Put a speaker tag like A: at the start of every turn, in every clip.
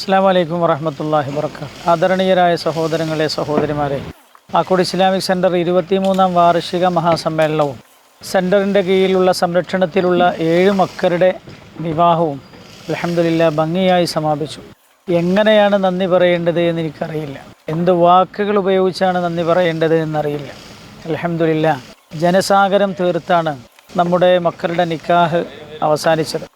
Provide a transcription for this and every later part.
A: അസ്സാം വലൈക്കും വറഹമത്തല്ലാഹി വർക്ക ആദരണീയരായ സഹോദരങ്ങളെ സഹോദരിമാരെ ആക്കോട് ഇസ്ലാമിക് സെന്റർ ഇരുപത്തിമൂന്നാം വാർഷിക മഹാസമ്മേളനവും സെന്ററിന്റെ കീഴിലുള്ള സംരക്ഷണത്തിലുള്ള ഏഴ് മക്കളുടെ വിവാഹവും അലഹമില്ല ഭംഗിയായി സമാപിച്ചു. എങ്ങനെയാണ് നന്ദി പറയേണ്ടത് എന്ന് എനിക്കറിയില്ല എന്ത് വാക്കുകൾ ഉപയോഗിച്ചാണ് നന്ദി പറയേണ്ടത് എന്നറിയില്ല. അലഹമില്ല ജനസാഗരം തീർത്താണ് നമ്മുടെ മക്കളുടെ നിക്കാഹ് അവസാനിച്ചത്.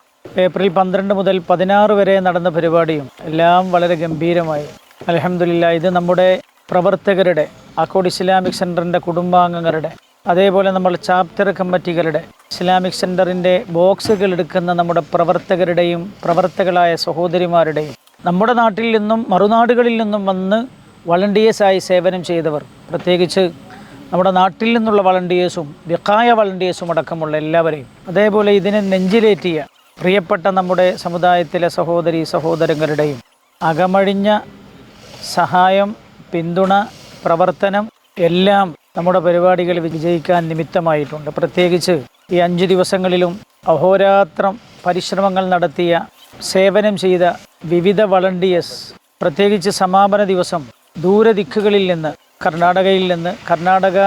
A: ഏപ്രിൽ പന്ത്രണ്ട് മുതൽ പതിനാറ് വരെ നടന്ന പരിപാടിയും എല്ലാം വളരെ ഗംഭീരമായി. അലഹമില്ല ഇത് നമ്മുടെ പ്രവർത്തകരുടെ അക്കോഡ് ഇസ്ലാമിക് സെന്ററിന്റെ കുടുംബാംഗങ്ങളുടെ അതേപോലെ നമ്മൾ ചാപ്റ്റർ കമ്മിറ്റികളുടെ ഇസ്ലാമിക് സെന്ററിന്റെ ബോക്സുകൾ എടുക്കുന്ന നമ്മുടെ പ്രവർത്തകരുടെയും പ്രവർത്തകളായ സഹോദരിമാരുടെയും നമ്മുടെ നാട്ടിൽ നിന്നും മറുനാടുകളിൽ നിന്നും വന്ന് വളണ്ടിയേഴ്സായി സേവനം ചെയ്തവർ പ്രത്യേകിച്ച് നമ്മുടെ നാട്ടിൽ നിന്നുള്ള വളണ്ടിയേഴ്സും വിക്കായ വളണ്ടിയേഴ്സും അടക്കമുള്ള എല്ലാവരെയും അതേപോലെ ഇതിനെ നെഞ്ചിലേറ്റിയ പ്രിയപ്പെട്ട നമ്മുടെ സമുദായത്തിലെ സഹോദരി സഹോദരങ്ങളുടെയും അകമഴിഞ്ഞ സഹായം പിന്തുണ പ്രവർത്തനം എല്ലാം നമ്മുടെ പരിപാടികൾ വിജയിക്കാൻ നിമിത്തമായിട്ടുണ്ട്. പ്രത്യേകിച്ച് ഈ അഞ്ച് ദിവസങ്ങളിലും അഹോരാത്രം പരിശ്രമങ്ങൾ നടത്തിയ സേവനം ചെയ്ത വിവിധ വളണ്ടിയേഴ്സ് പ്രത്യേകിച്ച് സമാപന ദിവസം ദൂരദിക്കുകളിൽ നിന്ന് കർണാടകയിൽ നിന്ന് കർണാടക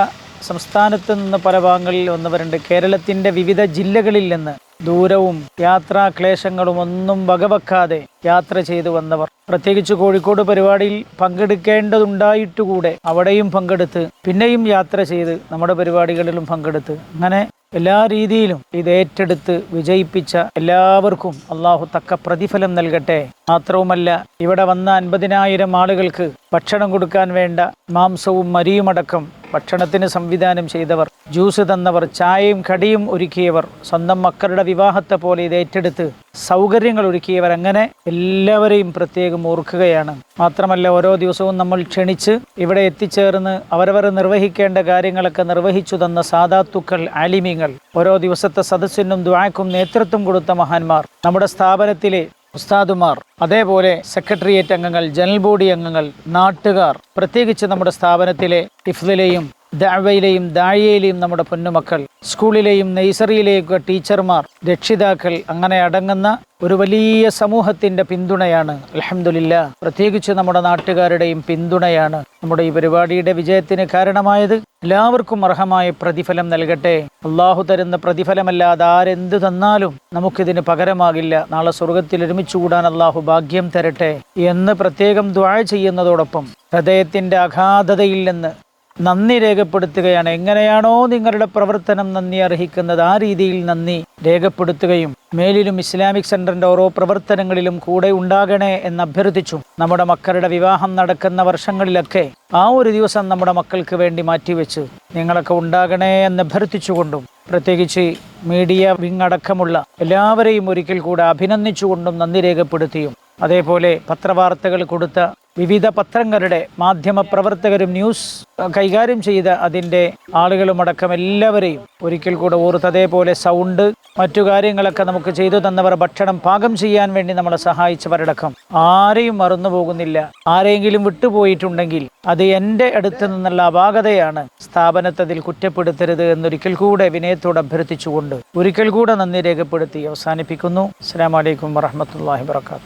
A: സംസ്ഥാനത്ത് നിന്ന് പല ഭാഗങ്ങളിൽ വന്നവരുണ്ട്. കേരളത്തിന്റെ വിവിധ ജില്ലകളിൽ നിന്ന് ദൂരവും യാത്രാ ക്ലേശങ്ങളും ഒന്നും വകവെക്കാതെ യാത്ര ചെയ്തു വന്നവർ. പ്രത്യേകിച്ച് കോഴിക്കോട് പരിപാടിയിൽ പങ്കെടുക്കേണ്ടതുണ്ടായിട്ടുകൂടെ? അവിടെയും പങ്കെടുത്ത് പിന്നെയും യാത്ര ചെയ്ത് നമ്മുടെ പരിപാടികളിലും പങ്കെടുത്ത്. അങ്ങനെ എല്ലാ രീതിയിലും ഇത് ഏറ്റെടുത്ത് വിജയിപ്പിച്ച എല്ലാവർക്കും അള്ളാഹു തക്ക പ്രതിഫലം നൽകട്ടെ. മാത്രവുമല്ല ഇവിടെ വന്ന അൻപതിനായിരം ആളുകൾക്ക് ഭക്ഷണം കൊടുക്കാൻ വേണ്ട മാംസവും മരിയുമടക്കം ഭക്ഷണത്തിന് സംവിധാനം ചെയ്തവർ ജ്യൂസ് തന്നവർ ചായയും കടിയും ഒരുക്കിയവർ സ്വന്തം മക്കളുടെ വിവാഹത്തെ പോലെ ഇത് ഏറ്റെടുത്ത് സൗകര്യങ്ങൾ ഒരുക്കിയവർ അങ്ങനെ എല്ലാവരെയും പ്രത്യേകം ഓർക്കുകയാണ്. മാത്രമല്ല ഓരോ ദിവസവും നമ്മൾ ക്ഷണിച്ച് ഇവിടെ എത്തിച്ചേർന്ന് അവരവർ നിർവഹിക്കേണ്ട കാര്യങ്ങളൊക്കെ നിർവഹിച്ചു തന്ന സാധാത്തുക്കൾ ആലിമീങ്ങൾ ഓരോ ദിവസത്തെ സദസ്സിനും ദ്വാക്കും നേതൃത്വം കൊടുത്ത മഹാന്മാർ നമ്മുടെ സ്ഥാപനത്തിലെ ഉസ്താദുമാർ അതേപോലെ സെക്രട്ടേറിയറ്റ് അംഗങ്ങൾ ജനറൽ ബോഡി അംഗങ്ങൾ നാട്ടുകാർ പ്രത്യേകിച്ച് നമ്മുടെ സ്ഥാപനത്തിലെ ഇഫ്ലിലെയും ദാവയിലെയും ദാഴിയയിലെയും നമ്മുടെ പൊന്നുമക്കൾ സ്കൂളിലെയും നഴ്സറിയിലെയൊക്കെ ടീച്ചർമാർ രക്ഷിതാക്കൾ അങ്ങനെ അടങ്ങുന്ന ഒരു വലിയ സമൂഹത്തിന്റെ പിന്തുണയാണ്. അലഹമില്ല പ്രത്യേകിച്ച് നമ്മുടെ നാട്ടുകാരുടെയും പിന്തുണയാണ് നമ്മുടെ ഈ പരിപാടിയുടെ വിജയത്തിന് കാരണമായത്. എല്ലാവർക്കും അർഹമായ പ്രതിഫലം നൽകട്ടെ. അള്ളാഹു തരുന്ന പ്രതിഫലമല്ലാതെ ആരെന്ത് തന്നാലും നമുക്കിതിന് പകരമാകില്ല. നാളെ സ്വർഗത്തിൽ ഒരുമിച്ച് കൂടാൻ അള്ളാഹു ഭാഗ്യം തരട്ടെ എന്ന് പ്രത്യേകം ദ്വാഴ ചെയ്യുന്നതോടൊപ്പം ഹൃദയത്തിന്റെ അഗാധതയിൽ നിന്ന് നന്ദി രേഖപ്പെടുത്തുകയാണ്. എങ്ങനെയാണോ നിങ്ങളുടെ പ്രവർത്തനം നന്ദി അർഹിക്കുന്നത്. ആ രീതിയിൽ നന്ദി രേഖപ്പെടുത്തുകയും മേലിലും ഇസ്ലാമിക് സെന്ററിന്റെ ഓരോ പ്രവർത്തനങ്ങളിലും കൂടെ ഉണ്ടാകണേ എന്ന് അഭ്യർത്ഥിച്ചു. നമ്മുടെ മക്കളുടെ വിവാഹം നടക്കുന്ന വർഷങ്ങളിലൊക്കെ ആ ഒരു ദിവസം നമ്മുടെ മക്കൾക്ക് വേണ്ടി മാറ്റിവെച്ച് നിങ്ങളൊക്കെ ഉണ്ടാകണേ എന്ന് അഭ്യർത്ഥിച്ചുകൊണ്ടും പ്രത്യേകിച്ച് മീഡിയ വിങ് അടക്കമുള്ള എല്ലാവരെയും ഒരിക്കൽ കൂടെ അഭിനന്ദിച്ചുകൊണ്ടും നന്ദി രേഖപ്പെടുത്തിയും. അതേപോലെ പത്രവാർത്തകൾ കൊടുത്ത വിവിധ പത്രങ്ങളുടെ മാധ്യമ പ്രവർത്തകരും ന്യൂസ് കൈകാര്യം ചെയ്ത അതിന്റെ ആളുകളുമടക്കം എല്ലാവരെയും ഒരിക്കൽ കൂടെ ഓർത്ത് അതേപോലെ സൗണ്ട് മറ്റു കാര്യങ്ങളൊക്കെ നമുക്ക് ചെയ്തു തന്നവർ ഭക്ഷണം പാകം ചെയ്യാൻ വേണ്ടി നമ്മളെ സഹായിച്ചവരടക്കം. ആരെയും മറന്നു പോകുന്നില്ല. ആരെങ്കിലും വിട്ടുപോയിട്ടുണ്ടെങ്കിൽ അത് എന്റെ അടുത്ത് നിന്നുള്ള അപാകതയാണ് സ്ഥാപനത്തെ അതിൽ കുറ്റപ്പെടുത്തരുത് എന്നൊരിക്കൽ കൂടെ വിനയത്തോട് അഭ്യർത്ഥിച്ചുകൊണ്ട് ഒരിക്കൽ കൂടെ നന്ദി രേഖപ്പെടുത്തി അവസാനിപ്പിക്കുന്നു. അസ്സാം വലൈക്കും വറഹമത്തല്ലാഹി വർക്കാത്തു